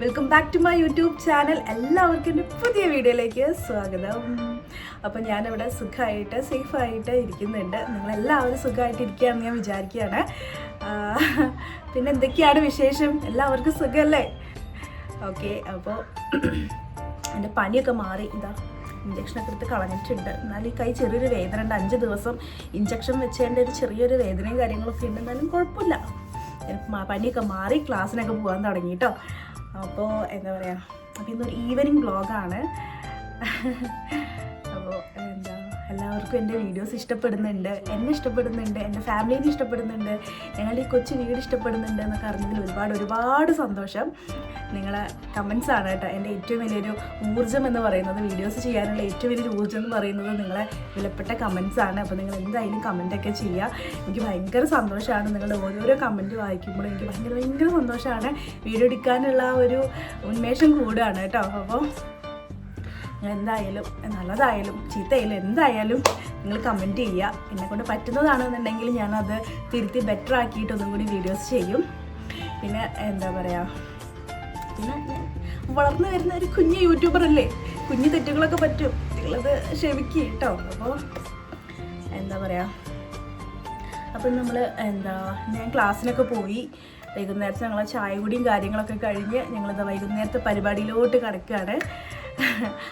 Welcome back to my YouTube channel എല്ലാവർക്കും എന്റെ പുതിയ വീഡിയോയിലേക്ക് സ്വാഗതം. അപ്പോൾ ഞാനിവിടെ സുഖമായിട്ട് സേഫായിട്ട് ഇരിക്കുന്നുണ്ട്. നിങ്ങളെല്ലാവരും സുഖമായിട്ട് ഇരിക്കുകയാണെന്ന് ഞാൻ വിചാരിക്കുകയാണ്. പിന്നെ എന്തൊക്കെയാണ് വിശേഷം? എല്ലാവർക്കും സുഖമല്ലേ? ഓക്കെ അപ്പോൾ എന്റെ പനിയൊക്കെ മാറി. ഇതാ ഇഞ്ചക്ഷനൊക്കെ എടുത്ത് കളഞ്ഞിട്ടുണ്ട്. എന്നാലും ഈ കൈ ചെറിയൊരു വേദന ഉണ്ട്. അഞ്ച് ദിവസം ഇഞ്ചക്ഷൻ വെച്ചതിന്റെ ഒരു ചെറിയൊരു വേദനയും കാര്യങ്ങളൊക്കെ ഉണ്ട്. എന്നാലും കുഴപ്പമില്ല. പനിയൊക്കെ മാറി ക്ലാസ്സിനൊക്കെ പോകാൻ തുടങ്ങി കേട്ടോ. അപ്പോൾ എന്താ പറയുക അപ്പോൾ ഇന്നൊരു ഈവനിങ് വ്ളോഗാണ് അപ്പോൾ എല്ലാവർക്കും എന്റെ വീഡിയോസ് ഇഷ്ടപ്പെടുന്നുണ്ട് എന്നെ ഇഷ്ടപ്പെടുന്നുണ്ട് എന്റെ ഫാമിലീനെ ഇഷ്ടപ്പെടുന്നുണ്ട് ഞങ്ങളുടെ ഈ കൊച്ചു വീട് ഇഷ്ടപ്പെടുന്നുണ്ട് എന്നൊക്കെ അറിഞ്ഞതിൽ ഒരുപാട് ഒരുപാട് സന്തോഷം. നിങ്ങളെ കമൻസ് ആണ് കേട്ടോ എന്റെ ഏറ്റവും വലിയൊരു ഊർജം എന്ന് പറയുന്നത്. വീഡിയോസ് ചെയ്യാനുള്ള ഏറ്റവും വലിയൊരു ഊർജം എന്ന് പറയുന്നത് നിങ്ങളെ വിലപ്പെട്ട കമൻസ് ആണ്. അപ്പോൾ നിങ്ങൾ എന്തായാലും കമന്റൊക്കെ ചെയ്യുക. എനിക്ക് ഭയങ്കര സന്തോഷമാണ് നിങ്ങളുടെ ഓരോരോ കമന്റ് വായിക്കുമ്പോഴും എനിക്ക് ഭയങ്കര ഭയങ്കര സന്തോഷമാണ്. വീഡിയോ എടുക്കാനുള്ള ഒരു ഉന്മേഷം കൂടുകയാണ് കേട്ടോ. അപ്പോൾ എന്തായാലും നല്ലതായാലും ചീത്തയായാലും എന്തായാലും നിങ്ങൾ കമന്റ് ചെയ്യുക. എന്നെ കൊണ്ട് പറ്റുന്നതാണെന്നുണ്ടെങ്കിൽ ഞാനത് തിരുത്തി ബെറ്റർ ആക്കിയിട്ട് ഒന്നും കൂടി വീഡിയോസ് ചെയ്യും. പിന്നെ എന്താ പറയുക പിന്നെ വളർന്നു വരുന്ന ഒരു കുഞ്ഞ് യൂട്യൂബർ അല്ലേ? കുഞ്ഞു തെറ്റുകളൊക്കെ പറ്റും. നിങ്ങളത് ക്ഷമിക്കുക കേട്ടോ. അപ്പോൾ എന്താ പറയുക അപ്പം നമ്മൾ എന്താ ഞാൻ ക്ലാസ്സിനൊക്കെ പോയി. വൈകുന്നേരത്തെ ഞങ്ങളെ ചായ കുടിയും കാര്യങ്ങളൊക്കെ കഴിഞ്ഞ് ഞങ്ങളിത് വൈകുന്നേരത്തെ പരിപാടിയിലോട്ട് കിടക്കുകയാണ്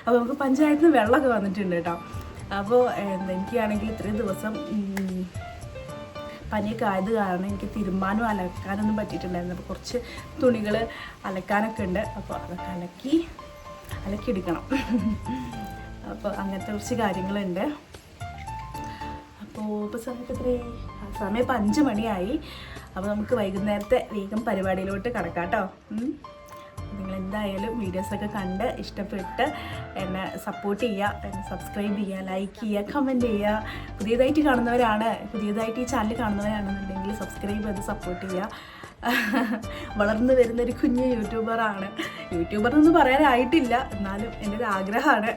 അപ്പോൾ നമുക്ക് പഞ്ചായത്തിൽ നിന്ന് വെള്ളമൊക്കെ വന്നിട്ടുണ്ട് കേട്ടോ. അപ്പോൾ എനിക്കാണെങ്കിൽ ഇത്രയും ദിവസം പനിയൊക്കെ ആയത് കാരണം എനിക്ക് തിരുമ്പാനും അലക്കാനൊന്നും പറ്റിയിട്ടുണ്ടായിരുന്നു. അപ്പോൾ കുറച്ച് തുണികൾ അലക്കാനൊക്കെ ഉണ്ട്. അപ്പോൾ അതൊക്കെ അലക്കി അലക്കിയെടുക്കണം. അപ്പോൾ അങ്ങനത്തെ കുറച്ച് കാര്യങ്ങളുണ്ട്. അപ്പോൾ ഇപ്പോൾ സമയത്ത് എത്രയായി? സമയം ഇപ്പം അഞ്ച് മണിയായി. അപ്പോൾ നമുക്ക് വൈകുന്നേരത്തെ വേഗം പരിപാടിയിലോട്ട് കിടക്കാം കേട്ടോ. നിങ്ങൾ എന്തായാലും വീഡിയോസൊക്കെ കണ്ട് ഇഷ്ടപ്പെട്ട് എന്നെ സപ്പോർട്ട് ചെയ്യുക എന്നെ സബ്സ്ക്രൈബ് ചെയ്യുക ലൈക്ക് ചെയ്യുക കമന്റ് ചെയ്യുക. പുതിയതായിട്ട് കാണുന്നവരാണ് പുതിയതായിട്ട് ഈ ചാനൽ കാണുന്നവരാണെന്നുണ്ടെങ്കിൽ സബ്സ്ക്രൈബ് ചെയ്ത് സപ്പോർട്ട് ചെയ്യുക. വളർന്നു വരുന്നൊരു കുഞ്ഞ് യൂട്യൂബറാണ് യൂട്യൂബർ എന്ന് പറയാനായിട്ടില്ല എന്നാലും എന്റെ ഒരു ആഗ്രഹമാണ്.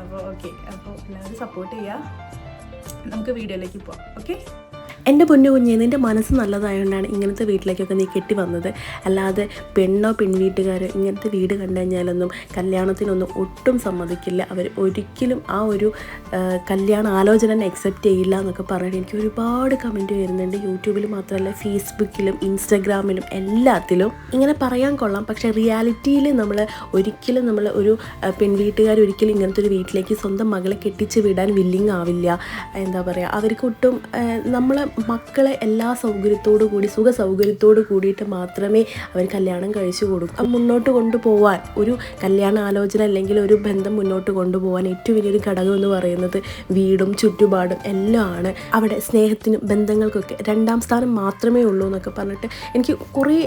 അപ്പോൾ ഓക്കെ അപ്പോൾ എല്ലാവരും സപ്പോർട്ട് ചെയ്യുക. നമുക്ക് വീഡിയോയിലേക്ക് പോവാം ഓക്കെ എന്റെ പൊന്നു കുഞ്ഞെ നിന്റെ മനസ്സ് നല്ലതായതുകൊണ്ടാണ് ഇങ്ങനത്തെ വീട്ടിലേക്കൊക്കെ നീ കെട്ടി വന്നത്. അല്ലാതെ പെണ്ണോ പെൺവീട്ടുകാർ ഇങ്ങനത്തെ വീട് കണ്ടു കഴിഞ്ഞാലൊന്നും കല്യാണത്തിനൊന്നും ഒട്ടും സമ്മതിക്കില്ല. അവർ ഒരിക്കലും ആ ഒരു കല്യാണ ആലോചന അക്സെപ്റ്റ് ചെയ്യില്ല എന്നൊക്കെ പറഞ്ഞിട്ട് എനിക്ക് ഒരുപാട് കമന്റ് വരുന്നുണ്ട്. യൂട്യൂബിൽ മാത്രമല്ല ഫേസ്ബുക്കിലും ഇൻസ്റ്റഗ്രാമിലും എല്ലാത്തിലും. ഇങ്ങനെ പറയാൻ കൊള്ളാം. പക്ഷേ റിയാലിറ്റിയിൽ നമ്മൾ ഒരിക്കലും നമ്മൾ ഒരു പെൺവീട്ടുകാർ ഒരിക്കലും ഇങ്ങനത്തെ ഒരു വീട്ടിലേക്ക് സ്വന്തം മകളെ കെട്ടിച്ച് വിടാൻ വില്ലിങ് ആവില്ല. എന്താ പറയുക അവർക്ക് ഒട്ടും നമ്മൾ മക്കളെ എല്ലാ സൗകര്യത്തോടു കൂടി സുഖ സൗകര്യത്തോടു കൂടിയിട്ട് മാത്രമേ അവർ കല്യാണം കഴിച്ചു കൊടുക്കൂ. മുന്നോട്ട് കൊണ്ടുപോകാൻ ഒരു കല്യാണ ആലോചന അല്ലെങ്കിൽ ഒരു ബന്ധം മുന്നോട്ട് കൊണ്ടുപോകാൻ ഏറ്റവും വലിയൊരു ഘടകം എന്ന് പറയുന്നത് വീടും ചുറ്റുപാടും എല്ലാം ആണ് അവിടെ സ്നേഹത്തിനും ബന്ധങ്ങൾക്കൊക്കെ രണ്ടാം സ്ഥാനം മാത്രമേ ഉള്ളൂ എന്നൊക്കെ പറഞ്ഞിട്ട് എനിക്ക് കുറേ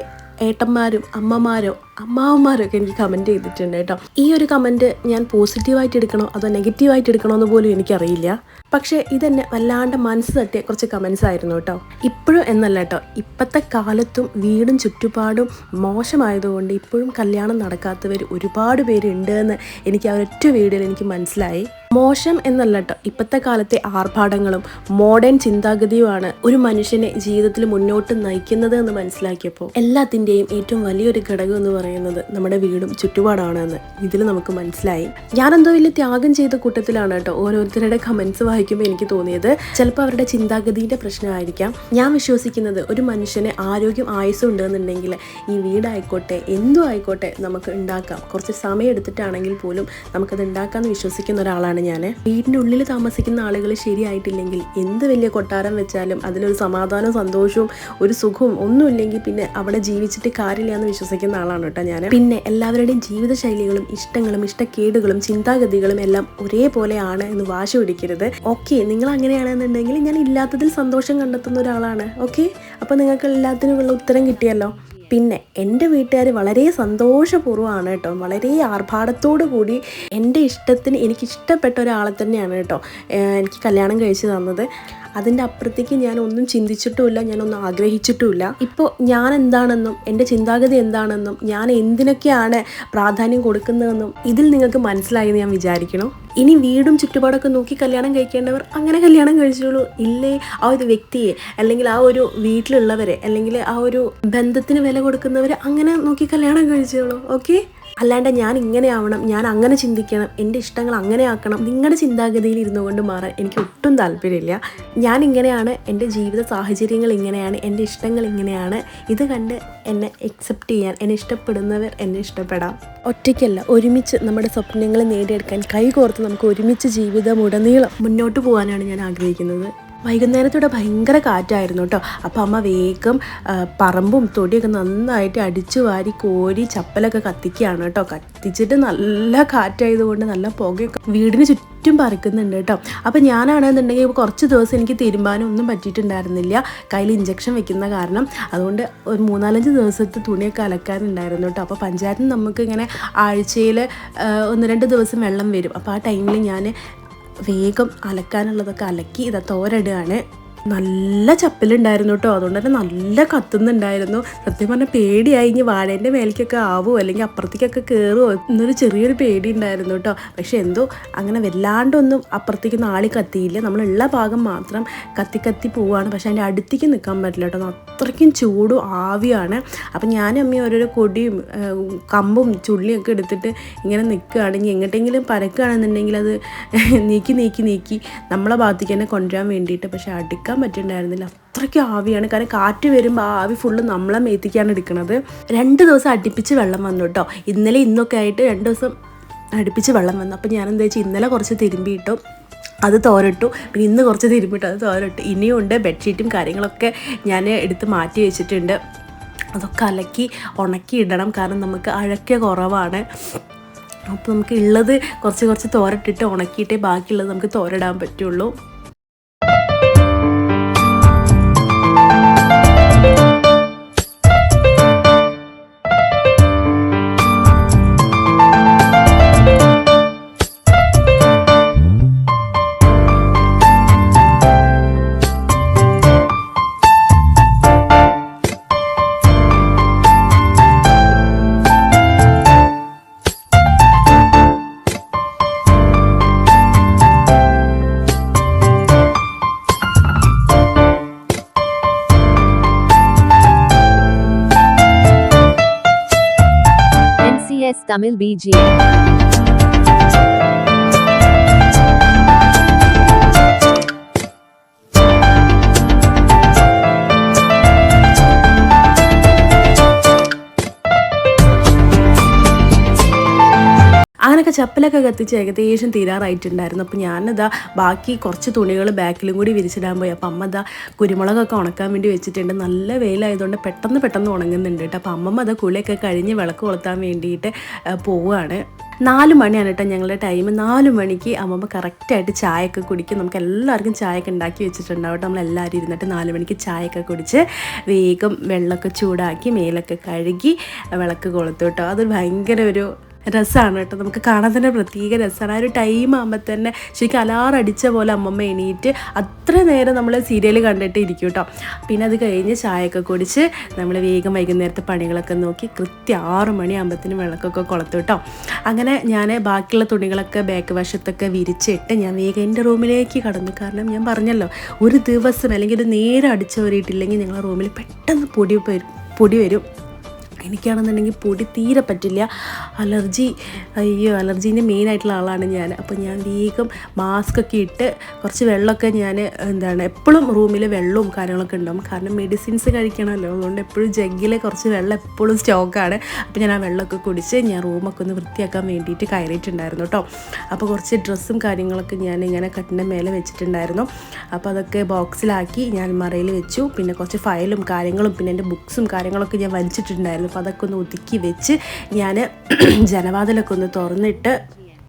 ഏട്ടന്മാരും അമ്മമാരോ അമ്മാവന്മാരൊക്കെ എനിക്ക് കമന്റ് ചെയ്തിട്ടുണ്ട് കേട്ടോ. ഈ ഒരു കമന്റ് ഞാൻ പോസിറ്റീവായിട്ട് എടുക്കണോ അതോ നെഗറ്റീവായിട്ട് എടുക്കണോ എന്ന് പോലും എനിക്കറിയില്ല. പക്ഷേ ഇതെന്നെ വല്ലാണ്ട് മനസ്സ് തട്ടിയ കുറച്ച് കമൻസ് ആയിരുന്നു കേട്ടോ. ഇപ്പോഴും എന്നല്ല കേട്ടോ ഇപ്പോഴത്തെ കാലത്തും വീടും ചുറ്റുപാടും മോശമായതുകൊണ്ട് ഇപ്പോഴും കല്യാണം നടക്കാത്തവർ ഒരുപാട് പേരുണ്ട് എന്ന് എനിക്ക് ആ ഒരൊറ്റ വീഡിയോയിൽ എനിക്ക് മനസ്സിലായി. മോശം എന്നല്ല കേട്ടോ ഇപ്പോഴത്തെ കാലത്തെ ആർഭാടങ്ങളും മോഡേൺ ചിന്താഗതിയുമാണ് ഒരു മനുഷ്യനെ ജീവിതത്തിൽ മുന്നോട്ട് നയിക്കുന്നത് എന്ന് മനസ്സിലാക്കിയപ്പോൾ എല്ലാത്തിന്റെയും ഏറ്റവും വലിയൊരു ഘടകം എന്ന് പറയുന്നത് നമ്മുടെ വീടും ചുറ്റുപാടാണ് എന്ന് ഇതിൽ നമുക്ക് മനസ്സിലായി. ഞാനെന്തോ വലിയ ത്യാഗം ചെയ്ത കൂട്ടത്തിലാണ് കേട്ടോ ഓരോരുത്തരുടെ കമൻസ് വായിക്കുമ്പോൾ എനിക്ക് തോന്നിയത്. ചിലപ്പോൾ അവരുടെ ചിന്താഗതിയുടെ പ്രശ്നമായിരിക്കാം. ഞാൻ വിശ്വസിക്കുന്നത് ഒരു മനുഷ്യന് ആരോഗ്യം ആയുസം ഉണ്ടെന്നുണ്ടെങ്കിൽ ഈ വീടായിക്കോട്ടെ എന്തും ആയിക്കോട്ടെ നമുക്ക് ഉണ്ടാക്കാം. കുറച്ച് സമയം എടുത്തിട്ടാണെങ്കിൽ പോലും നമുക്കത് ഉണ്ടാക്കാമെന്ന് വിശ്വസിക്കുന്ന ഒരാളാണ് ഞാൻ വീടിന്റെ ഉള്ളിൽ താമസിക്കുന്ന ആളുകൾ ശരിയായിട്ടില്ലെങ്കിൽ എന്ത് വലിയ കൊട്ടാരം വെച്ചാലും അതിലൊരു സമാധാനവും സന്തോഷവും ഒരു സുഖവും ഒന്നുമില്ലെങ്കിൽ പിന്നെ അവിടെ ജീവിച്ചിട്ട് കാര്യമില്ല എന്ന് വിശ്വസിക്കുന്ന ആളാണ് കേട്ടോ ഞാൻ പിന്നെ എല്ലാവരുടെയും ജീവിതശൈലികളും ഇഷ്ടങ്ങളും ഇഷ്ടക്കേടുകളും ചിന്താഗതികളും എല്ലാം ഒരേപോലെയാണ് എന്ന് വാശി പിടിക്കരുത്. ഓക്കെ നിങ്ങൾ അങ്ങനെയാണെന്നുണ്ടെങ്കിൽ ഞാൻ ഇല്ലാത്തതിൽ സന്തോഷം കണ്ടെത്തുന്ന ഒരാളാണ്. ഓക്കെ? അപ്പോൾ നിങ്ങൾക്ക് എല്ലാത്തിനുമുള്ള ഉത്തരം കിട്ടിയല്ലോ? പിന്നെ എന്റെ വീട്ടുകാർ വളരെ സന്തോഷപൂർവമാണ് കേട്ടോ. വളരെ ആർഭാടത്തോടു കൂടി എന്റെ ഇഷ്ടത്തിന് എനിക്കിഷ്ടപ്പെട്ട ഒരാളെ തന്നെയാണ് കേട്ടോ. എനിക്ക് കല്യാണം കഴിച്ച് തന്നത്. അതിന്റെ അപ്പുറത്തേക്ക് ഞാൻ ഒന്നും ചിന്തിച്ചിട്ടുമില്ല ഞാനൊന്നും ആഗ്രഹിച്ചിട്ടുമില്ല. ഇപ്പോൾ ഞാൻ എന്താണെന്നും എന്റെ ചിന്താഗതി എന്താണെന്നും ഞാൻ എന്തിനൊക്കെയാണ് പ്രാധാന്യം കൊടുക്കുന്നതെന്നും ഇതിൽ നിങ്ങൾക്ക് മനസ്സിലായെന്ന് ഞാൻ വിചാരിക്കണം ഇനി വീടും ചുറ്റുപാടൊക്കെ നോക്കി കല്യാണം കഴിക്കേണ്ടവർ അങ്ങനെ കല്യാണം കഴിച്ചോളൂ. ഇല്ലേ? ആ ഒരു വ്യക്തിയെ അല്ലെങ്കിൽ ആ ഒരു വീട്ടിലുള്ളവരെ അല്ലെങ്കിൽ ആ ഒരു ബന്ധത്തിന് വില കൊടുക്കുന്നവരെ അങ്ങനെ നോക്കി കല്യാണം കഴിച്ചോളൂ. ഓക്കെ? അല്ലാണ്ട് ഞാൻ ഇങ്ങനെ ആവണം ഞാൻ അങ്ങനെ ചിന്തിക്കണം എന്റെ ഇഷ്ടങ്ങൾ അങ്ങനെ ആക്കണം നിങ്ങളുടെ ചിന്താഗതിയിൽ ഇരുന്നു കൊണ്ട് മാറാൻ എനിക്ക് ഒട്ടും താല്പര്യമില്ല. ഞാൻ ഇങ്ങനെയാണ് എന്റെ ജീവിത സാഹചര്യങ്ങൾ ഇങ്ങനെയാണ് എന്റെ ഇഷ്ടങ്ങൾ ഇങ്ങനെയാണ്. ഇത് കണ്ട് എന്നെ അക്സെപ്റ്റ് ചെയ്യാൻ എന്നെ ഇഷ്ടപ്പെടുന്നവർ എന്നെ ഇഷ്ടപ്പെടാം. ഒറ്റയ്ക്കല്ല ഒരുമിച്ച് നമ്മുടെ സ്വപ്നങ്ങൾ നേടിയെടുക്കാൻ കൈകോർത്ത് നമുക്ക് ഒരുമിച്ച് ജീവിതം ഉടനീളം മുന്നോട്ട് പോകാനാണ് ഞാൻ ആഗ്രഹിക്കുന്നത്. വൈകുന്നേരത്തൂടെ ഭയങ്കര കാറ്റായിരുന്നു കേട്ടോ. അപ്പോൾ അമ്മ വേഗം പറമ്പും തൊടിയൊക്കെ നന്നായിട്ട് അടിച്ചു വാരി കോരി ചപ്പലൊക്കെ കത്തിക്കുകയാണ് കേട്ടോ. കത്തിച്ചിട്ട് നല്ല കാറ്റായതുകൊണ്ട് നല്ല പുകയൊക്കെ വീടിന് ചുറ്റും പറിക്കുന്നുണ്ട് കേട്ടോ. അപ്പോൾ ഞാനാണെന്നുണ്ടെങ്കിൽ കുറച്ച് ദിവസം എനിക്ക് തീരുമാനം ഒന്നും പറ്റിയിട്ടുണ്ടായിരുന്നില്ല. കയ്യിൽ ഇഞ്ചക്ഷൻ വെക്കുന്ന കാരണം. അതുകൊണ്ട് ഒരു മൂന്നാലഞ്ച് ദിവസത്തെ തുണിയൊക്കെ അലക്കാനുണ്ടായിരുന്നു കേട്ടോ. അപ്പോൾ പഞ്ചായത്തിൽ നമുക്ക് ഇങ്ങനെ ആഴ്ചയിൽ ഒന്ന് രണ്ട് ദിവസം വെള്ളം വരും. അപ്പോൾ ആ ടൈമിൽ ഞാൻ വേഗം അലക്കാനുള്ളതൊക്കെ അലക്കി ഇതാ തോരടുകയാണ്. നല്ല ചപ്പലുണ്ടായിരുന്നു കേട്ടോ. അതുകൊണ്ട് തന്നെ നല്ല കത്തുന്നുണ്ടായിരുന്നു. സത്യം പറഞ്ഞാൽ പേടിയായി. ഇനി വാഴേന്റെ മേലേക്കൊക്കെ ആവുമോ അല്ലെങ്കിൽ അപ്പുറത്തേക്കൊക്കെ കയറുമോ എന്നൊരു ചെറിയൊരു പേടി ഉണ്ടായിരുന്നു കേട്ടോ. പക്ഷെ എന്തോ അങ്ങനെ വല്ലാണ്ടൊന്നും അപ്പുറത്തേക്ക് നാളി കത്തിയില്ല. നമ്മളുള്ള ഭാഗം മാത്രം കത്തി കത്തി പോവുകയാണ് പക്ഷേ അതിന്റെ അടുത്തേക്ക് നിൽക്കാൻ പറ്റില്ല കേട്ടോ. അത്രയ്ക്കും ചൂടും ആവിയാണ്. അപ്പം ഞാനും അമ്മയും ഓരോരോ കൊടിയും കമ്പും ചുള്ളിയും ഒക്കെ എടുത്തിട്ട് ഇങ്ങനെ നിൽക്കുകയാണെങ്കിൽ എങ്ങോട്ടെങ്കിലും പരക്കുകയാണെന്നുണ്ടെങ്കിൽ അത് നീക്കി നീക്കി നീക്കി നമ്മളെ ഭാഗത്തേക്ക് തന്നെ കൊണ്ടുവരാൻ വേണ്ടിയിട്ട്. പക്ഷെ അടുക്കാൻ പറ്റുന്നുണ്ടായിരുന്നില്ല അത്രയ്ക്ക് ആവിയാണ്. കാരണം കാറ്റ് വരുമ്പോൾ ആ ആവി ഫുള്ള് നമ്മളെ മേത്തിക്കാണ് എടുക്കുന്നത് രണ്ട് ദിവസം അടുപ്പിച്ച് വെള്ളം വന്നു കേട്ടോ ഇന്നലെ ഇന്നൊക്കെ ആയിട്ട് രണ്ട് ദിവസം അടുപ്പിച്ച് വെള്ളം വന്നു. അപ്പോൾ ഞാൻ എന്താ വെച്ചാൽ ഇന്നലെ കുറച്ച് തിരുമ്പിയിട്ടു അത് തോരട്ടു. പിന്നെ ഇന്ന് കുറച്ച് തിരുമ്പിട്ടു അത് തോരട്ടു. ഇനിയുണ്ട് ബെഡ്ഷീറ്റും കാര്യങ്ങളൊക്കെ ഞാൻ എടുത്ത് മാറ്റി വെച്ചിട്ടുണ്ട്. അതൊക്കെ അലക്കി ഉണക്കി ഇടണം. കാരണം നമുക്ക് അഴക്ക കുറവാണ്. അപ്പോൾ നമുക്ക് ഉള്ളത് കുറച്ച് കുറച്ച് തോരട്ടിട്ട് ഉണക്കിയിട്ടേ ബാക്കിയുള്ളത് നമുക്ക് തോരടാൻ പറ്റുള്ളൂ. तमिल बीजे അങ്ങനെയൊക്കെ ചപ്പലൊക്കെ കത്തിച്ച് ഏകദേശം തീരാറായിട്ടുണ്ടായിരുന്നു. അപ്പോൾ ഞാനിതാ ബാക്കി കുറച്ച് തുണികൾ ബാക്കിലും കൂടി വിരിച്ചിടാൻ പോയി. അപ്പോൾ അമ്മ ഇതാ കുരുമുളകൊക്കെ ഉണക്കാൻ വേണ്ടി വെച്ചിട്ടുണ്ട്. നല്ല വെയിലായതുകൊണ്ട് പെട്ടെന്ന് പെട്ടെന്ന് ഉണങ്ങുന്നുണ്ട് കേട്ടോ. അപ്പോൾ അമ്മമ്മ അത് കുളിയൊക്കെ കഴിഞ്ഞ് വിളക്ക് കൊളുത്താൻ വേണ്ടിയിട്ട് പോവുകയാണ് നാല് മണിയാണ് കേട്ടോ ഞങ്ങളുടെ ടൈം നാല് മണിക്ക് അമ്മമ്മ കറക്റ്റായിട്ട് ചായയൊക്കെ കുടിക്കും. നമുക്ക് എല്ലാവർക്കും ചായയൊക്കെ ഉണ്ടാക്കി വെച്ചിട്ടുണ്ടാവും നമ്മളെല്ലാവരും ഇരുന്നിട്ട് നാല് മണിക്ക് ചായയൊക്കെ കുടിച്ച് വേഗം വെള്ളമൊക്കെ ചൂടാക്കി മേലൊക്കെ കഴുകി വിളക്ക് കൊളുത്തു കേട്ടോ. അത് ഭയങ്കര ഒരു രസമാണ് കേട്ടോ. നമുക്ക് കാണാൻ തന്നെ പ്രത്യേക രസമാണ് ആ ഒരു ടൈം ആകുമ്പോൾ തന്നെ ശരിക്കും അലാറടിച്ച പോലെ അമ്മമ്മ എണീറ്റ് അത്ര നേരം നമ്മൾ സീരിയൽ കണ്ടിട്ട് ഇരിക്കും കേട്ടോ. പിന്നെ അത് കഴിഞ്ഞ് ചായയൊക്കെ കുടിച്ച് നമ്മൾ വേഗം വൈകുന്നേരത്തെ പണികളൊക്കെ നോക്കി കൃത്യം ആറ് മണിയാകുമ്പത്തിന് വിളക്കൊക്കെ കൊളത്തു കേട്ടോ. അങ്ങനെ ഞാൻ ബാക്കിയുള്ള തുണികളൊക്കെ ബാക്ക് വശത്തൊക്കെ വിരിച്ചിട്ട് ഞാൻ വേഗം എന്റെ റൂമിലേക്ക് കടന്നു. കാരണം ഞാൻ പറഞ്ഞല്ലോ ഒരു ദിവസം അല്ലെങ്കിൽ ഒരു നേരം അടിച്ചു കയറിയിട്ടില്ലെങ്കിൽ ഞങ്ങളുടെ റൂമിൽ പെട്ടെന്ന് പൊടി പൊടി വരും. എനിക്കാണെന്നുണ്ടെങ്കിൽ പൊടി തീരെ പറ്റില്ല. അലർജി അയ്യോ അലർജീന്റെ മെയിനായിട്ടുള്ള ആളാണ് ഞാൻ. അപ്പോൾ ഞാൻ വേഗം മാസ്ക് ഒക്കെ ഇട്ട് കുറച്ച് വെള്ളമൊക്കെ ഞാൻ എന്താണ് എപ്പോഴും റൂമിൽ വെള്ളവും കാര്യങ്ങളൊക്കെ ഉണ്ടാവും. കാരണം മെഡിസിൻസ് കഴിക്കണമല്ലോ അതുകൊണ്ട് എപ്പോഴും ജഗ്ഗിൽ കുറച്ച് വെള്ളം എപ്പോഴും സ്റ്റോക്കാണ് അപ്പോൾ ഞാൻ ആ വെള്ളമൊക്കെ കുടിച്ച് ഞാൻ റൂമൊക്കെ ഒന്ന് വൃത്തിയാക്കാൻ വേണ്ടിയിട്ട് കയറിയിട്ടുണ്ടായിരുന്നു കേട്ടോ. അപ്പോൾ കുറച്ച് ഡ്രസ്സും കാര്യങ്ങളൊക്കെ ഞാൻ ഇങ്ങനെ കട്ടിന്റെ മേലെ വെച്ചിട്ടുണ്ടായിരുന്നു. അപ്പോൾ അതൊക്കെ ബോക്സിലാക്കി ഞാൻ മറയിൽ വെച്ചു. പിന്നെ കുറച്ച് ഫയലും കാര്യങ്ങളും പിന്നെ എന്റെ ബുക്സും കാര്യങ്ങളൊക്കെ ഞാൻ വലിച്ചിട്ടുണ്ടായിരുന്നു. അപ്പോൾ അതൊക്കെ ഒന്ന് ഒതുക്കി വെച്ച് ഞാൻ ജനവാതിലൊക്കെ ഒന്ന് തുറന്നിട്ട്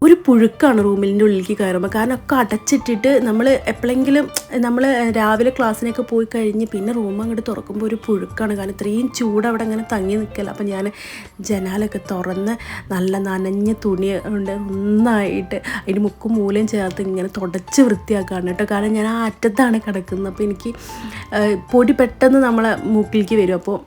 ഒരു പുഴുക്കാണ് റൂമിന്റെ ഉള്ളിലേക്ക് കയറുമ്പോൾ. കാരണം ഒക്കെ അടച്ചിട്ടിട്ട് നമ്മൾ എപ്പോഴെങ്കിലും നമ്മൾ രാവിലെ ക്ലാസ്സിനൊക്കെ പോയി കഴിഞ്ഞ് പിന്നെ റൂം അങ്ങോട്ട് തുറക്കുമ്പോൾ ഒരു പുഴുക്കാണ്. കാരണം ഇത്രയും ചൂട് അവിടെ അങ്ങനെ തങ്ങി നിൽക്കല അപ്പം ഞാൻ ജനാലൊക്കെ തുറന്ന് നല്ല നനഞ്ഞ തുണി ഉണ്ട് ഒന്നായിട്ട് അതിന് മുക്കും മൂലയും ചേർത്ത് ഇങ്ങനെ തുടച്ച് വൃത്തിയാക്കുകയാണ് കേട്ടോ. കാരണം ഞാൻ ആ അറ്റത്താണ് കിടക്കുന്നത്. അപ്പോൾ എനിക്ക് പൊടി പെട്ടെന്ന് നമ്മളെ മൂക്കിലേക്ക് വരും. അപ്പോൾ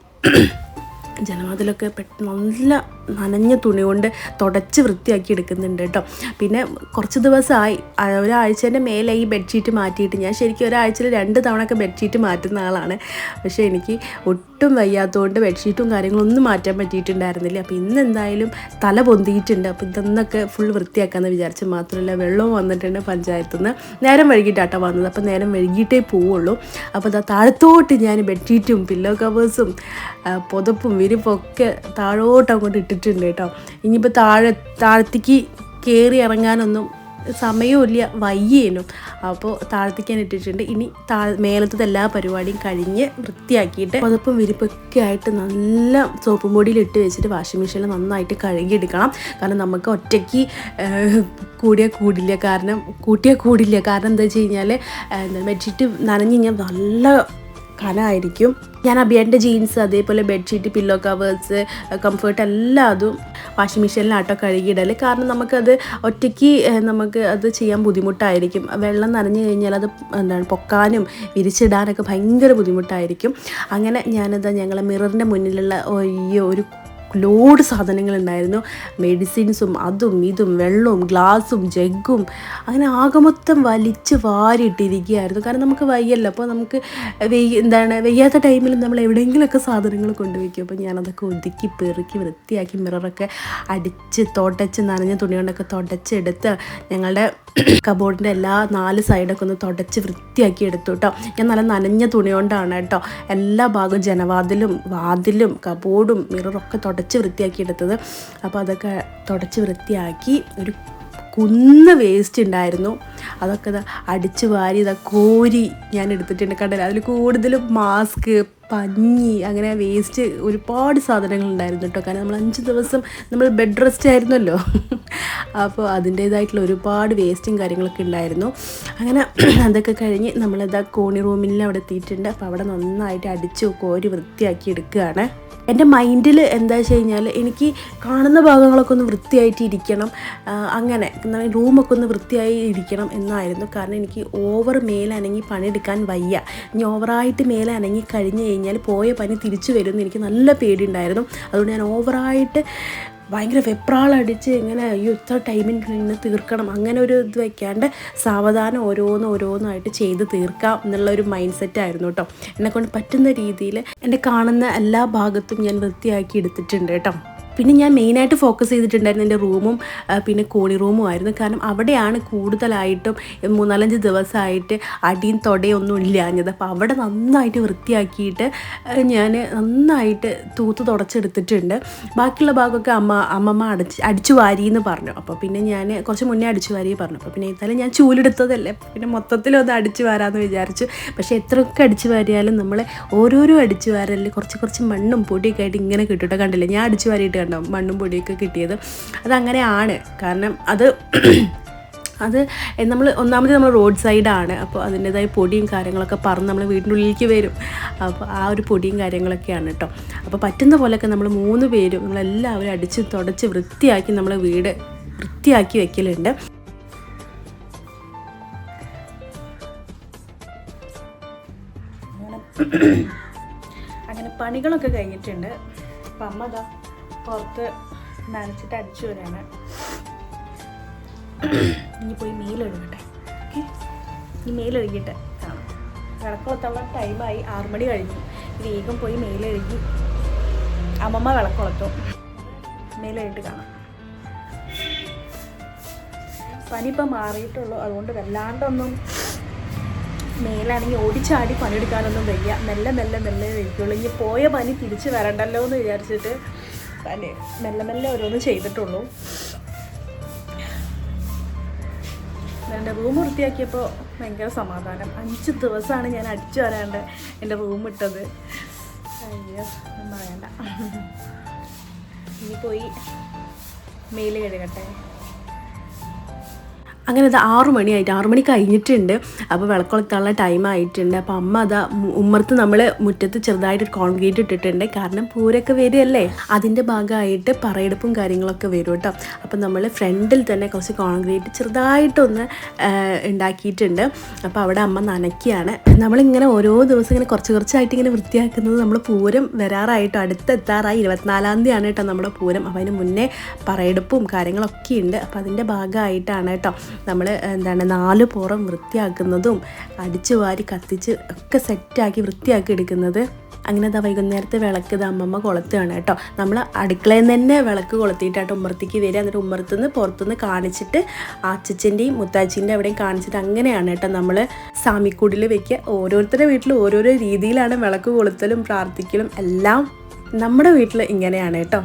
ജനവാതിലൊക്കെ പെട്ടെന്ന് നല്ല നനഞ്ഞ തുണി കൊണ്ട് തുടച്ച് വൃത്തിയാക്കി എടുക്കുന്നുണ്ട് കേട്ടോ. പിന്നെ കുറച്ച് ദിവസമായി ഒരാഴ്ചേന്റെ മേലെ ഈ ബെഡ്ഷീറ്റ് മാറ്റിയിട്ട് ഞാൻ ശരിക്കും ഒരാഴ്ചയിൽ രണ്ട് തവണയൊക്കെ ബെഡ്ഷീറ്റ് മാറ്റുന്ന ആളാണ്. പക്ഷേ എനിക്ക് ഒട്ടും വയ്യാത്തതുകൊണ്ട് ബെഡ്ഷീറ്റും കാര്യങ്ങളൊന്നും മാറ്റാൻ പറ്റിയിട്ടുണ്ടായിരുന്നില്ല. അപ്പോൾ ഇന്ന് എന്തായാലും തല പൊന്തിയിട്ടുണ്ട്. അപ്പോൾ ഇതൊന്നൊക്കെ ഫുൾ വൃത്തിയാക്കാമെന്ന് വിചാരിച്ച് മാത്രമല്ല വെള്ളവും വന്നിട്ടുണ്ട് പഞ്ചായത്തു നിന്ന് നേരം വൈകിട്ടാട്ടോ വന്നത്. അപ്പോൾ നേരം വൈകിട്ടേ പോവുള്ളൂ. അപ്പോൾ അതാ താഴത്തോട്ട് ഞാൻ ബെഡ്ഷീറ്റും പില്ലോ കവേഴ്സും പുതപ്പും വിരിപ്പും ഒക്കെ താഴോട്ട് അങ്ങോട്ട് ഇട്ടിട്ടുണ്ട് കേട്ടോ. ഇനിയിപ്പോൾ താഴെ താഴത്തേക്ക് കയറി ഇറങ്ങാനൊന്നും സമയമില്ല വയ്യേനും. അപ്പോൾ താഴ്ത്തിക്കാൻ ഇട്ടിട്ടുണ്ട്. ഇനി താ മേലത്തത് എല്ലാ പരിപാടിയും കഴിഞ്ഞ് വൃത്തിയാക്കിയിട്ട് പുതപ്പും വിരിപ്പൊക്കെ ആയിട്ട് നല്ല സോപ്പും പൊടിയിൽ ഇട്ട് വെച്ചിട്ട് വാഷിംഗ് മെഷീനിൽ നന്നായിട്ട് കഴുകിയെടുക്കണം. കാരണം നമുക്ക് ഒറ്റയ്ക്ക് കൂടിയ കൂടില്ല. കാരണം കൂട്ടിയാൽ കൂടില്ല. കാരണം എന്താ വെച്ച് കഴിഞ്ഞാൽ എന്താ ബെഡ്ഷീറ്റ് നനഞ്ഞ് കഴിഞ്ഞാൽ നല്ല കനമായിരിക്കും ഞാൻ അബിയാന്റെ ജീൻസ് അതേപോലെ ബെഡ്ഷീറ്റ് പില്ലോ കവേഴ്സ് കംഫേർട്ട് എല്ലാം അതും വാഷിംഗ് മെഷീനിലാട്ടോ കഴുകിയിടൽ കാരണം നമുക്കത് ഒറ്റയ്ക്ക് നമുക്ക് അത് ചെയ്യാൻ ബുദ്ധിമുട്ടായിരിക്കും. വെള്ളം നനഞ്ഞു കഴിഞ്ഞാൽ അത് എന്താണ് പൊക്കാനും വിരിച്ചിടാനൊക്കെ ഭയങ്കര ബുദ്ധിമുട്ടായിരിക്കും. അങ്ങനെ ഞാനിത് ഞങ്ങളെ മിററിന്റെ മുന്നിലുള്ള ഒരു ലോഡ് സാധനങ്ങളുണ്ടായിരുന്നു മെഡിസിൻസും അതും ഇതും വെള്ളവും ഗ്ലാസും ജഗ്ഗും അങ്ങനെ ആകമൊത്തം വലിച്ച് വാരിയിട്ടിരിക്കുകയായിരുന്നു. കാരണം നമുക്ക് വയ്യല്ലോ. അപ്പോൾ നമുക്ക് വെയ്യ എന്താണ് വെയ്യാത്ത ടൈമിൽ നമ്മൾ എവിടെയെങ്കിലുമൊക്കെ സാധനങ്ങൾ കൊണ്ടുവയ്ക്കും. അപ്പോൾ ഞാനതൊക്കെ ഒതുക്കി പെറുക്കി വൃത്തിയാക്കി മിററൊക്കെ അടിച്ച് തുടച്ച് നനഞ്ഞ തുണി കൊണ്ടൊക്കെ തുടച്ചെടുത്ത് ഞങ്ങളുടെ കബോർഡിന്റെ എല്ലാ നാല് സൈഡൊക്കെ ഒന്ന് തുടച്ച് വൃത്തിയാക്കി എടുത്തു കേട്ടോ. ഞാൻ നല്ല നനഞ്ഞ തുണി കൊണ്ടാണ് കേട്ടോ. എല്ലാ ഭാഗവും ജനവാതിലും വാതിലും കബോർഡും മിററൊക്കെ തുടച്ച് വൃത്തിയാക്കി എടുത്തത് അപ്പോൾ അതൊക്കെ തുടച്ച് വൃത്തിയാക്കി ഒരു കുന്ന് വേസ്റ്റ് ഉണ്ടായിരുന്നു. അതൊക്കെ അടിച്ച് വാരി ഇതാ കോരി ഞാൻ എടുത്തിട്ടുണ്ട്. കണ്ടില്ല അതിൽ കൂടുതലും മാസ്ക് പഞ്ഞി അങ്ങനെ വേസ്റ്റ് ഒരുപാട് സാധനങ്ങൾ ഉണ്ടായിരുന്നു കേട്ടോ. കാരണം നമ്മൾ അഞ്ച് ദിവസം നമ്മൾ ബെഡ് റെസ്റ്റ് ആയിരുന്നല്ലോ. അപ്പോൾ അതിന്റേതായിട്ടുള്ള ഒരുപാട് വേസ്റ്റും കാര്യങ്ങളൊക്കെ ഉണ്ടായിരുന്നു. അങ്ങനെ അതൊക്കെ കഴിഞ്ഞ് നമ്മളിതാ കോണി റൂമിൽ അവിടെ എത്തിയിട്ടുണ്ട്. അപ്പോൾ അവിടെ നന്നായിട്ട് അടിച്ച് കോരി വൃത്തിയാക്കി എടുക്കുകയാണ്. എന്റെ മൈൻഡിൽ എന്താ വെച്ച് കഴിഞ്ഞാൽ എനിക്ക് കാണുന്ന ഭാഗങ്ങളൊക്കെ ഒന്ന് വൃത്തിയായിട്ട് ഇരിക്കണം. അങ്ങനെ റൂമൊക്കെ ഒന്ന് വൃത്തിയായി ഇരിക്കണം എന്നായിരുന്നു. കാരണം എനിക്ക് ഓവർ മേലനങ്ങി പണിയെടുക്കാൻ വയ്യ. ഇനി ഓവറായിട്ട് മേലനങ്ങി കഴിഞ്ഞ് കഴിഞ്ഞാൽ പോയ പനി തിരിച്ചു വരുമെന്ന് എനിക്ക് നല്ല പേടിയുണ്ടായിരുന്നു. അതുകൊണ്ട് ഞാൻ ഓവറായിട്ട് ഭയങ്കര വെപ്രാളടിച്ച് ഇങ്ങനെ അയ്യോ ഇത്ര നിന്ന് തീർക്കണം. അങ്ങനെ ഒരു ഇത് വയ്ക്കാണ്ട് സാവധാനം ഓരോന്ന് ഓരോന്നായിട്ട് ചെയ്ത് തീർക്കാം എന്നുള്ള ഒരു മൈൻഡ് സെറ്റ് ആയിരുന്നു കേട്ടോ എന്നെക്കൊണ്ട് പറ്റുന്ന രീതിയിൽ എന്റെ കാണുന്ന എല്ലാ ഭാഗത്തും ഞാൻ വൃത്തിയാക്കി എടുത്തിട്ടുണ്ട് കേട്ടോ പിന്നെ ഞാൻ മെയിനായിട്ട് ഫോക്കസ് ചെയ്തിട്ടുണ്ടായിരുന്നു എന്റെ റൂമും പിന്നെ കോണി റൂമും ആയിരുന്നു. കാരണം അവിടെയാണ് കൂടുതലായിട്ടും മൂന്നാലഞ്ച് ദിവസമായിട്ട് അടിയും തൊടയൊന്നും ഇല്ലാഞ്ഞത്. അപ്പോൾ അവിടെ നന്നായിട്ട് വൃത്തിയാക്കിയിട്ട് ഞാൻ നന്നായിട്ട് തൂത്ത് തുടച്ചെടുത്തിട്ടുണ്ട്. ബാക്കിയുള്ള ഭാഗമൊക്കെ അമ്മ അമ്മമ്മ അടച്ച് അടിച്ചു വാരി എന്ന് പറഞ്ഞു. അപ്പോൾ പിന്നെ ഞാൻ കുറച്ച് മുന്നേ അടിച്ചു വാരി പറഞ്ഞു. അപ്പോൾ പിന്നെ എന്തായാലും ഞാൻ ചൂലെടുത്തതല്ലേ. പിന്നെ മൊത്തത്തിലൊന്ന് അടിച്ചു വാരാമെന്ന് വിചാരിച്ചു. പക്ഷേ എത്രയൊക്കെ അടിച്ചു വാരിയാലും നമ്മൾ ഓരോരോ അടിച്ചു വാരലിൽ കുറച്ച് കുറച്ച് മണ്ണും പൊടിയൊക്കെ ആയിട്ട് ഇങ്ങനെ കിട്ടിയിട്ട് കണ്ടില്ലേ? ഞാൻ അടിച്ചു വാരിയിട്ട് കണ്ടോ? മണ്ണും പൊടിയൊക്കെ കിട്ടിയത്. അതങ്ങനെയാണ്. കാരണം അത് അത് നമ്മൾ ഒന്നാമത് നമ്മൾ റോഡ് സൈഡാണ്. അപ്പോൾ അതിന്റെതായ പൊടിയും കാര്യങ്ങളൊക്കെ പറന്ന് നമ്മൾ വീടിന്റെ ഉള്ളിലേക്ക് വരും. അപ്പോൾ ആ ഒരു പൊടിയും കാര്യങ്ങളൊക്കെയാണ് കേട്ടോ അപ്പോൾ പറ്റുന്ന പോലെയൊക്കെ നമ്മൾ മൂന്ന് പേരും നമ്മളെല്ലാവരും അടിച്ച് തുടച്ച് വൃത്തിയാക്കി നമ്മൾ വീട് വൃത്തിയാക്കി വെക്കലുണ്ട്. അങ്ങനെ പണികളൊക്കെ കഴിഞ്ഞിട്ടുണ്ട്. അപ്പം അമ്മ പുറത്ത് നനച്ചിട്ട് അടിച്ചു വരാണ്. ഇനി പോയി മെയിലൊഴുകട്ടെ ഓക്കെ? ഇനി മേലെഴുകിയിട്ട് കാണാം. വിളക്കുളത്തുള്ള ടൈമായി ആറു മണി കഴിഞ്ഞു. വേഗം പോയി മേലെഴുകി അമ്മമ്മ വിളക്കുളത്തും മെയിലായിട്ട് കാണാം. പനി മാറിയിട്ടുള്ളൂ. അതുകൊണ്ട് വല്ലാണ്ടൊന്നും മേലാണെങ്കിൽ ഓടിച്ചാടി പണിയെടുക്കാനൊന്നും വയ്യ. മെല്ലെ മെല്ലെ മെല്ലെ വയ്ക്കുള്ളൂ ഇനി പോയ പനി തിരിച്ച് വരണ്ടല്ലോ എന്ന് വിചാരിച്ചിട്ട് പനി മെല്ലെ മെല്ലെ ഓരോന്ന് ചെയ്തിട്ടുള്ളൂ. എന്റെ റൂം വൃത്തിയാക്കിയപ്പോൾ ഭയങ്കര സമാധാനം. അഞ്ച് ദിവസമാണ് ഞാൻ അടിച്ചു വരാണ്ട് എന്റെ റൂം ഇട്ടത്. അയ്യോ ഒന്നും വേണ്ട ഇനി പോയി മെയിൽ കഴുകട്ടെ. അങ്ങനെ അത് ആറു മണിയായിട്ട് ആറു മണി കഴിഞ്ഞിട്ടുണ്ട്. അപ്പോൾ വിളക്കുളത്താനുള്ള ടൈം ആയിട്ടുണ്ട്. അപ്പോൾ അമ്മ അതാ ഉമ്മർത്ത് നമ്മൾ മുറ്റത്ത് ചെറുതായിട്ട് കോൺക്രീറ്റ് ഇട്ടിട്ടുണ്ട്. കാരണം പൂരൊക്കെ വരുമല്ലേ അതിന്റെ ഭാഗമായിട്ട് പറയെടുപ്പും കാര്യങ്ങളൊക്കെ വരും കേട്ടോ. അപ്പോൾ നമ്മൾ ഫ്രണ്ടിൽ തന്നെ കുറച്ച് കോൺക്രീറ്റ് ചെറുതായിട്ടൊന്ന് ഉണ്ടാക്കിയിട്ടുണ്ട്. അപ്പോൾ അവിടെ അമ്മ നനയ്ക്കുകയാണ്. നമ്മളിങ്ങനെ ഓരോ ദിവസം ഇങ്ങനെ കുറച്ച് കുറച്ചായിട്ട് ഇങ്ങനെ വൃത്തിയാക്കുന്നത് നമ്മൾ പൂരം വരാറായിട്ട് അടുത്തെത്താറായി. ഇരുപത്തിനാലാം തീയതിയാണ് കേട്ടോ നമ്മുടെ പൂരം. അപ്പോൾ അതിന് മുന്നേ പറയെടുപ്പും കാര്യങ്ങളൊക്കെ ഉണ്ട് അപ്പോൾ അതിന്റെ ഭാഗമായിട്ടാണ് കേട്ടോ. നമ്മൾ എന്താണ് നാല് പുറം വൃത്തിയാക്കുന്നതും അടിച്ചു വാരി കത്തിച്ച് ഒക്കെ സെറ്റാക്കി വൃത്തിയാക്കി എടുക്കുന്നത് അങ്ങനെ അതാ വൈകുന്നേരത്തെ വിളക്ക് ഇത് അമ്മമ്മ കൊളുത്തുകയാണ് കേട്ടോ. നമ്മൾ അടുക്കളയിൽ നിന്ന് തന്നെ വിളക്ക് കൊളുത്തിയിട്ടാട്ടോ ഉമ്മർത്തിക്ക് വരിക. എന്നിട്ട് ഉമ്മർത്തുനിന്ന് പുറത്തുനിന്ന് കാണിച്ചിട്ട് അച്ചച്ചന്റെയും മുത്താച്ചിന്റെ അവിടെയും കാണിച്ചിട്ട് അങ്ങനെയാണ് കേട്ടോ നമ്മൾ സാമിക്കൂടിൽ വെക്കുക. ഓരോരുത്തരുടെ വീട്ടിൽ ഓരോരോ രീതിയിലാണ് വിളക്ക് കൊളുത്തലും പ്രാർത്ഥിക്കലും എല്ലാം നമ്മുടെ വീട്ടിൽ ഇങ്ങനെയാണ് കേട്ടോ.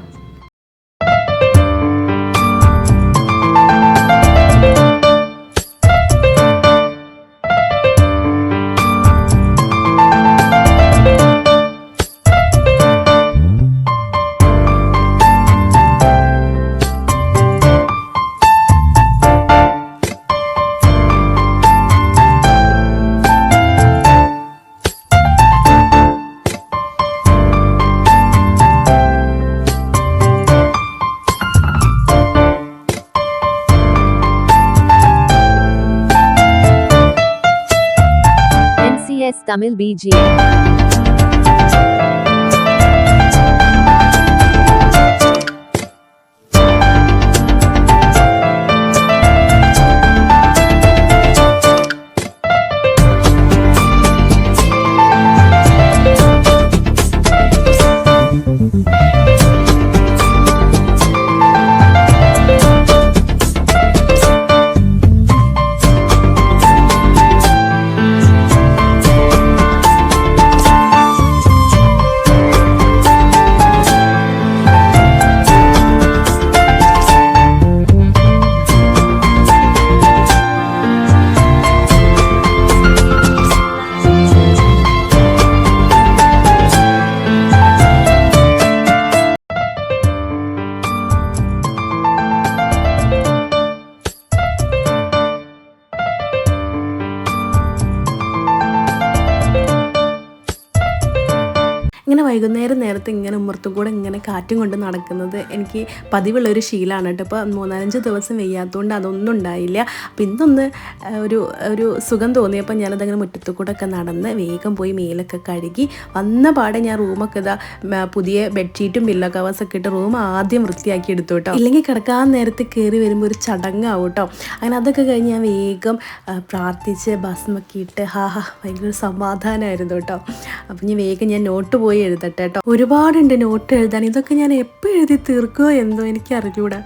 एस तमिल बीजी നേരത്തെ ഇങ്ങനെ ഉമ്മർത്തും കൂടെ ഇങ്ങനെ കാറ്റും കൊണ്ട് നടക്കുന്നത് എനിക്ക് പതിവുള്ള ഒരു ശീലമാണ് കേട്ടോ. ഇപ്പോൾ മൂന്നാലഞ്ച് ദിവസം വെയ്യാത്തതുകൊണ്ട് അതൊന്നും ഉണ്ടായില്ല. അപ്പം ഇന്നൊന്ന് ഒരു ഒരു സുഖം തോന്നിയപ്പോൾ ഞാനതങ്ങനെ മുറ്റത്തു കൂടെ ഒക്കെ നടന്ന് വേഗം പോയി മേലൊക്കെ കഴുകി വന്ന പാടെ ഞാൻ റൂമൊക്കെ ഇതാ പുതിയ ബെഡ്ഷീറ്റും പില്ലോ കവേഴ്സൊക്കെ ഇട്ട് റൂം ആദ്യം വൃത്തിയാക്കി എടുത്തു കേട്ടോ. ഇല്ലെങ്കിൽ കിടക്കാൻ നേരത്തെ കയറി വരുമ്പോൾ ഒരു ചടങ്ങാവും കേട്ടോ. അങ്ങനെ അതൊക്കെ കഴിഞ്ഞ് ഞാൻ വേഗം പ്രാർത്ഥിച്ച് ഭസ്മൊക്കെ ഇട്ട് ഹാ ഹാ ഭയങ്കര സമാധാനമായിരുന്നു കേട്ടോ. അപ്പം ഞാൻ വേഗം ഞാൻ നോട്ട് പോയി എഴുതട്ടെ കേട്ടോ. ഒരുപാടുണ്ട് നോട്ട് എഴുതാൻ ഇതൊക്കെ ഞാൻ എപ്പോൾ എഴുതി തീർക്കുമോ എന്തോ എനിക്ക് അറിഞ്ഞൂടാ